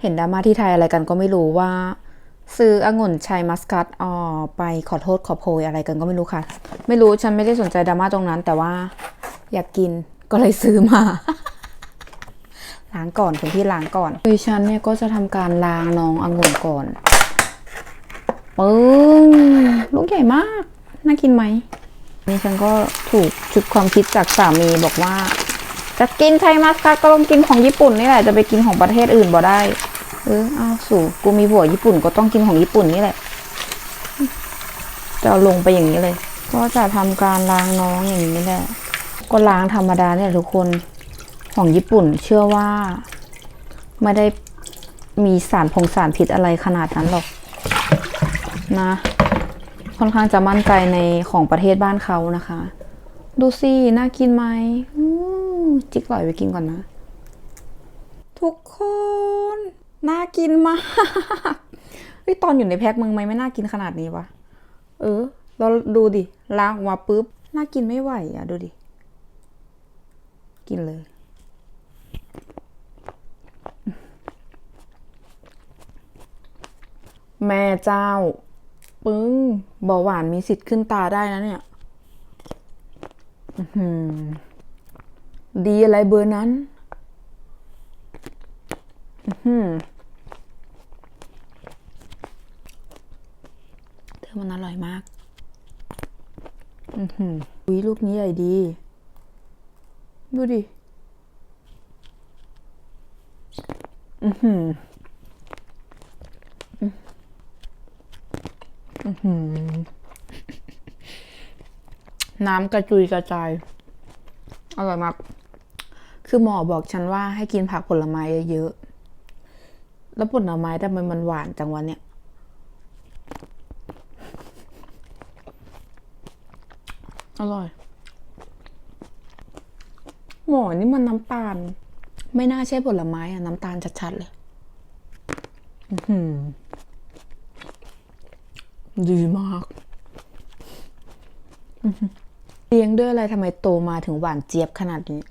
เห็นดราม่าที่ไทยอะไรกันก็ไม่รู้ว่า ซื้อองุ่นชัยมัสกัดออไปขอโทษขอโพยอะไรกันก็ไม่รู้ค่ะ ไม่รู้ฉันไม่ได้สนใจดราม่าตรงนั้น แต่ว่าอยากกินก็เลยซื้อมาล้างก่อนคุณพี่ล้างก่อนดิฉันเนี่ยก็จะทำการล้างน้ององุ่นก่อนปึ้งลูกใหญ่มาก น่ากินไหมนี่ฉันก็ถูกชุดความคิดจากสามีบอกว่า จะกินไทยมัสกัดก็ลองกินของญี่ปุ่นนี่แหละ จะไปกินของประเทศอื่นบ่ได้ เออเอาสู่กูมีผัวญี่ปุ่นก็ต้องกินของญี่ปุ่นนี่แหละ จะเอาลงไปอย่างนี้เลย ก็จะทำการล้างน้องอย่างนี้แหละ ก็ล้างธรรมดาเนี่ยทุกคนของญี่ปุ่น เชื่อว่าไม่ได้มีสารพงสารพิษอะไรขนาดนั้นหรอกนะ ค่อนข้างจะมั่นใจในของประเทศบ้านเขานะคะ ดูสิน่ากินไหมจิกปล่อยไปกินก่อนนะ ทุกคน น่ากินมากเฮ้ยตอนอยู่ในแพ็คมึงไหมไม่น่ากินขนาดนี้วะ เออ เราดูดิล้างออกมาปุ๊บ น่ากินไม่ไหวอะ ดูดิ กินเลย แม่เจ้า ปึ้งเบาหวานมีสิทธิ์ขึ้นตาได้นะเนี่ยดีอะไรเบอร์นั้น เธอมันอร่อยมาก อือหืออุ้ยลูกนี้ใหญ่ดี ดูดิ อือหือน้ำกระจุยกระจาย อร่อยมาก คือหมอบอกฉันว่าให้กินผักผลไม้เยอะๆ แล้วผลไม้ทำไมมันหวานจังวะเนี่ย อร่อย หมอนี่มันน้ำตาล ไม่น่าใช่ผลไม้อะน้ำตาลชัดๆเลยอื้อหือดีมากเลี้ยงด้วยอะไรทำไมโตมาถึงหวานเจี๊ยบขนาดนี้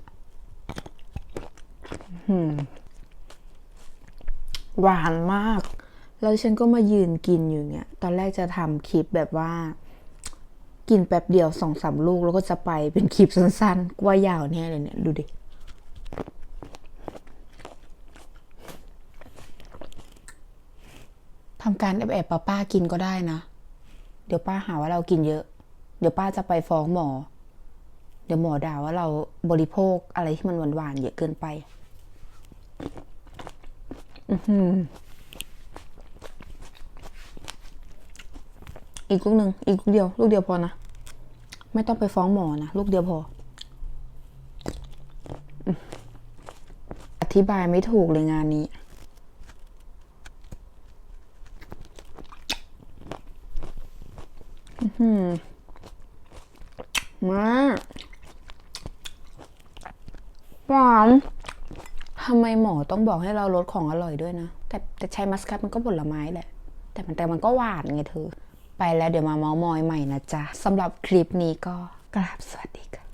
หวานมาก แล้วฉันก็มายืนกินอยู่เนี่ย ตอนแรกจะทำคลิปแบบว่า กินแป๊บเดียวสองสามลูกแล้วก็จะไปเป็นคลิปสั้นๆ ว่ายาวแน่เลยเนี่ย ดูดิ ทำการแอบๆป้าๆกินก็ได้นะ เดี๋ยวป้าหาว่าเรากินเยอะ เดี๋ยวป้าจะไปฟ้องหมอ เดี๋ยวหมอด่าว่าเราบริโภคอะไรที่มันหวานๆเยอะเกินไป อีกลูกหนึ่งอีกลูกเดียว ลูกเดียวพอนะ ไม่ต้องไปฟ้องหมอนะ ลูกเดียวพอ อธิบายไม่ถูกเลยงานนี้อืมมาหวาน ทำไมหมอต้องบอกให้เราลดของอร่อยด้วยนะ แต่แต่ใช้มัสคัตมันก็ผลไม้แหละ แต่มันแต่มันก็หวานไงเธอ ไปแล้วเดี๋ยวมาเมาส์มอยใหม่นะจ๊ะสำหรับคลิปนี้ก็กราบสวัสดีค่ะ